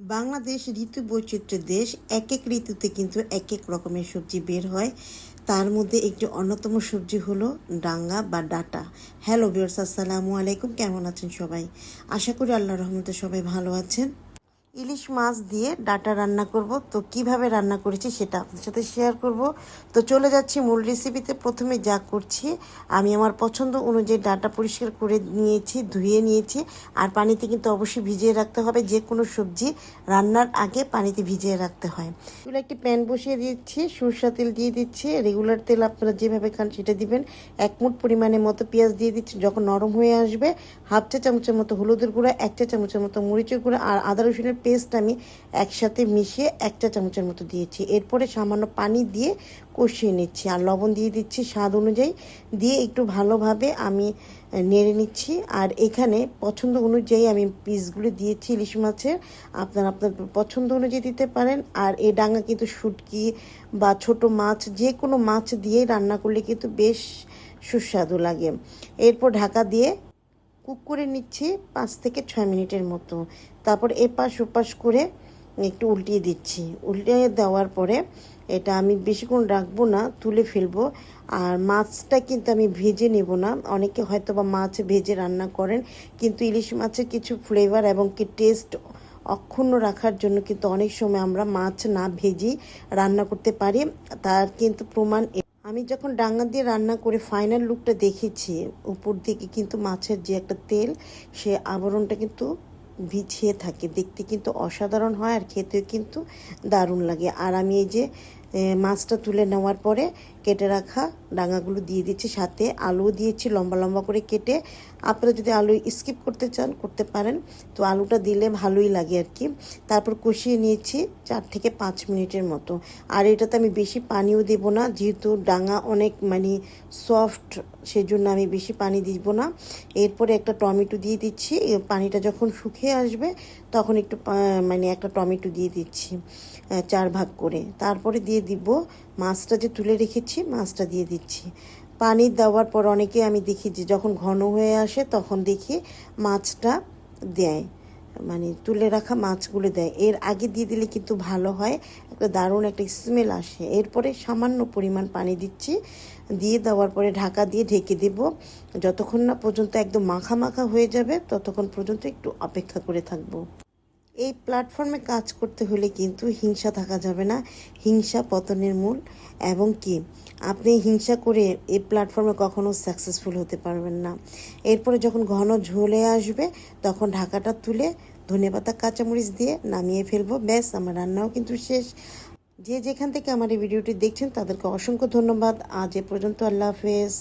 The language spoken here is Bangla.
বাংলাদেশ ঋতু বৈচিত্র্যের দেশ এক এক ঋতুতে কিন্তু এক এক রকমের সবজি বের হয়। তার মধ্যে একটি অন্যতম সবজি হলো ডাঙ্গা বা ডাটা। হ্যালো বিয়ার্স আসসালামু আলাইকুম। কেমন আছেন সবাই? আশা করি আল্লাহ রহমতে সবাই ভালো আছেন। ইলিশ মাছ দিয়ে ডাটা রান্না করব। তো কীভাবে রান্না করেছি সেটা আপনাদের সাথে শেয়ার করব। তো চলে যাচ্ছি মূল রেসিপিতে প্রথমে যা করছি, আমি আমার পছন্দ অনুযায়ী ডাটা পরিষ্কার করে নিয়েছি, ধুয়ে নিয়েছি। আর পানিতে কিন্তু অবশ্যই ভিজিয়ে রাখতে হবে। যে কোনো সবজি রান্নার আগে পানিতে ভিজিয়ে রাখতে হয়। এগুলো একটি প্যান বসিয়ে দিচ্ছি। সরষা তেল দিয়ে দিচ্ছি। রেগুলার তেল আপনারা যেভাবে খান সেটা দিবেন। এক মুঠ পরিমাণের মতো পেঁয়াজ দিয়ে দিচ্ছি। যখন নরম হয়ে আসবে, হাফ চা চামচের মতো হলুদের গুঁড়া, এক চা চামচের মতো মরিচের গুঁড়া আর আদা রসুনের পেস্ট আমি একসাথে মিশিয়ে একটা চামচের মতো দিয়েছি। এরপরে সামান্য পানি দিয়ে কষিয়ে নিচ্ছি আর লবণ দিয়ে দিচ্ছি স্বাদ অনুযায়ী। দিয়ে একটু ভালোভাবে আমি নেড়ে নিচ্ছি। আর এখানে পছন্দ অনুযায়ী আমি পিসগুলো দিয়েছি ইলিশ মাছের। আপনার আপনার পছন্দ অনুযায়ী দিতে পারেন। আর এই ডাঙা কিন্তু শুটকি বা ছোট মাছ যে কোনো মাছ দিয়ে রান্না করলে কিন্তু বেশ সুস্বাদু লাগে। এরপর ঢাকা দিয়ে কুক করে নিচ্ছি পাঁচ থেকে ছয় মিনিটের মতো। তারপর এপাশ ওপাশ করে একটু উল্টিয়ে দিচ্ছি। উল্টিয়ে দেওয়ার পরে এটা আমি বেশিক্ষণ রাখব না, তুলে ফেলব। আর মাছটা কিন্তু আমি ভেজে নেব না। অনেকে হয়তো বা মাছ ভেজে রান্না করেন, কিন্তু ইলিশ মাছের কিছু ফ্লেভার এবং কি টেস্ট অক্ষুণ্ণ রাখার জন্য কিন্তু অনেক সময় আমরা মাছ না ভেজি রান্না করতে পারি। তার কিন্তু প্রমাণ আমি যখন ডাঙ্গা দিয়ে রান্না করে ফাইনাল লুকটা দেখেছি, উপর দিকে কিন্তু মাছের যে একটা তেল, সে আবরণটা কিন্তু ভিছিয়ে থাকে। দেখতে কিন্তু অসাধারণ হয় আর খেতেও কিন্তু দারুণ লাগে। আর আমি এই যে মাছটা তুলে নেওয়ার পরে কেটে রাখা ডাঙাগুলো দিয়ে দিচ্ছি, সাথে আলুও দিয়েছি, লম্বা লম্বা করে কেটে। আপনারা যদি আলু স্কিপ করতে চান, করতে পারেন। তো আলুটা দিলে ভালোই লাগে আর কি। তারপর কষিয়ে নিয়েছি চার থেকে পাঁচ মিনিটের মতো। আর এটাতে আমি বেশি পানিও দেব না, যেহেতু ডাঙা অনেক মানে সফট সেজন্য আমি বেশি পানি দিব না। এরপরে একটা টমেটো দিয়ে দিচ্ছি। পানিটা যখন শুকিয়ে আসবে, তখন একটু মানে একটা টমেটো দিয়ে দিচ্ছি চার ভাগ করে। তারপরে দিয়ে দিব মাছটা যে তুলে রেখেছি, মাছটা দিয়ে দিচ্ছি। পানি দেওয়ার পর অনেকে আমি দেখি যে যখন ঘন হয়ে আসে, তখন দেখি মাছটা দেয়। মানে তুলে রাখা মাছগুলো দেয়। এর আগে দিয়ে দিলে কিন্তু ভালো হয়। একটা দারুণ একটা স্মেল আসে। এরপরে সামান্য পরিমাণ পানি দিচ্ছি। দিয়ে দেওয়ার পরে ঢাকা দিয়ে ঢেকে দেব। যতক্ষণ না পর্যন্ত একদম মাখা মাখা হয়ে যাবে, ততক্ষণ পর্যন্ত একটু অপেক্ষা করে থাকব। এই প্ল্যাটফর্মে কাজ করতে হলে কিন্তু হিংসা থাকা যাবে না। হিংসা পতনের মূল এবং কি? আপনি হিংসা করে এই প্ল্যাটফর্মে কখনো সাকসেসফুল হতে পারবেন না। এরপরে যখন ঘন ঝোলে আসবে, তখন ঢাকাটা তুলে ধনেপাতা, কাঁচামরিচ দিয়ে নামিয়ে ফেলব। ব্যাস, আমার রান্নাও কিন্তু শেষ। যে যেখান থেকে আমার এই ভিডিওটি দেখছেন, তাদেরকে অসংখ্য ধন্যবাদ। আজ এ পর্যন্ত আল্লাহ হাফেজ।